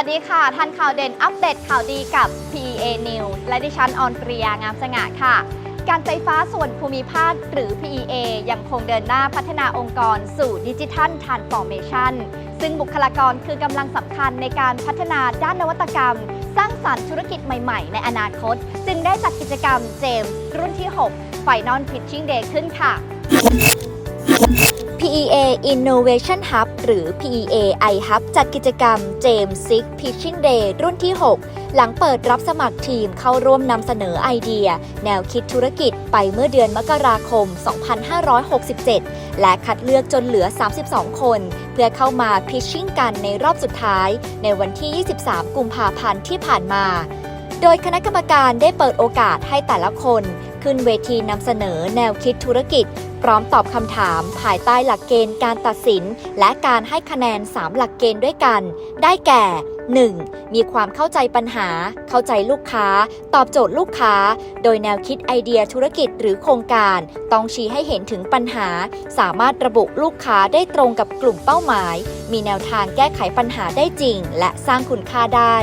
ัสดีค่ะ ทันข่าวเด่นอัปเดตข่าวดีกับ PEA News และดิฉันออนปริยางามสง่าค่ะ การไฟฟ้าส่วนภูมิภาคหรือ PEA ยังคงเดินหน้าพัฒนาองค์กรสู่ดิจิทัลทรานส์ฟอร์เมชันซึ่งบุคลากรคือกำลังสำคัญในการพัฒนาด้านนวัตกรรม สร้างสรรค์ธุรกิจใหม่ๆ ในอนาคต จึงได้จัดกิจกรรมเจมส์รุ่นที่ 6 Final Pitching Day ขึ้นค่ะ PEA Innovation Hub หรือ PEA i Hub จัดกิจกรรม James Six Pitching Day รุ่นที่ 6 หลังเปิดรับสมัครทีมเข้าร่วมนำเสนอไอเดีย แนวคิดธุรกิจไปเมื่อเดือนมกราคม 2567 และคัดเลือกจนเหลือ 32 คน เพื่อเข้ามาพิชชิ่งกันในรอบสุดท้าย ในวันที่ 23 กุมภาพันธ์ที่ผ่านมา โดยคณะกรรมการได้เปิดโอกาสให้แต่ละคนขึ้นเวทีนำเสนอแนวคิดธุรกิจ พร้อมตอบคำถามภายใต้หลักเกณฑ์การตัดสิน และการให้คะแนน 3 หลักเกณฑ์ด้วยกัน ได้แก่ 1. มีความเข้าใจปัญหา เข้าใจลูกค้า ตอบโจทย์ลูกค้า โดยแนวคิดไอเดียธุรกิจหรือโครงการ ต้องชี้ให้เห็นถึงปัญหา สามารถระบุลูกค้าได้ตรงกับกลุ่มเป้าหมาย มีแนวทางแก้ไขปัญหาได้จริง และสร้างคุณค่าได้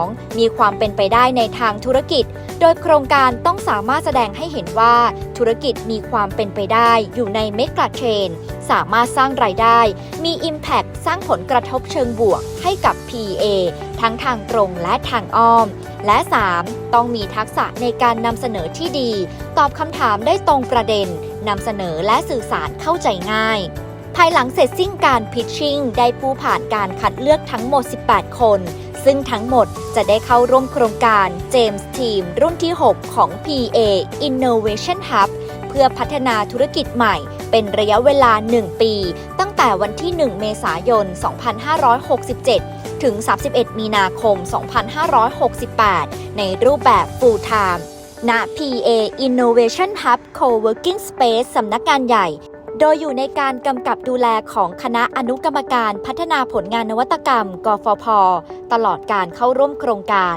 2. มีความเป็นไปได้ในทางธุรกิจ โดยโครงการต้องสามารถแสดงให้เห็นว่าธุรกิจมีความเป็นไปได้อยู่ในเมกะเทรนสามารถสร้างรายได้ มี Impact สร้างผลกระทบเชิงบวกให้กับ PA ทั้งทางตรงและทางอ้อม และ 3. ต้องมีทักษะในการนำเสนอที่ดี ตอบคำถามได้ตรงประเด็นนำเสนอและสื่อสารเข้าใจง่ายภายหลังเสร็จสิ้นการพิชชิ่งได้ผู้ผ่านการคัดเลือกทั้งหมด 18 คน ซึ่งทั้งหมดจะได้เข้าร่วมโครงการ James Team รุ่นที่ 6 ของ PA Innovation Hub เพื่อพัฒนาธุรกิจใหม่ เป็นระยะเวลา 1 ปี ตั้งแต่วันที่ 1 เมษายน 2567 ถึง 31 มีนาคม 2568 ในรูปแบบ Full Time ณ PA Innovation Hub Co-working Space สำนักงานใหญ่ โดยอยู่ในการกำกับดูแลของคณะอนุกรรมการพัฒนาผลงานนวัตกรรม กฟผตลอดการเข้าร่วมโครงการ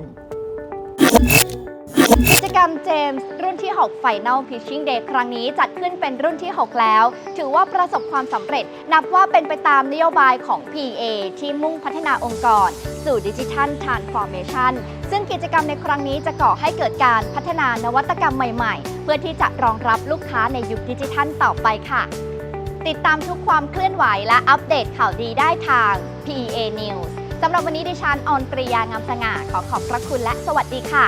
กิจกรรมเจมส์รุ่นที่ 6 Final Pitching Day ครั้งนี้จัดขึ้นเป็นรุ่นที่ 6 แล้ว ถือว่าประสบความสำเร็จ นับว่าเป็นไปตามนโยบายของ PA ที่มุ่งพัฒนาองค์กร สู่ดิจิทัล Transformation ซึ่งกิจกรรมในครั้งนี้จะก่อให้เกิดการพัฒนานวัตกรรมใหม่ ๆ เพื่อที่จะรองรับลูกค้าในยุคดิจิทัลต่อไปค่ะ ติดตามทุกความเคลื่อนไหวและอัปเดตข่าวดีได้ทาง PEA News สำหรับวันนี้ดิฉันออนปริยางามสง่าขอขอบพระคุณและสวัสดีค่ะ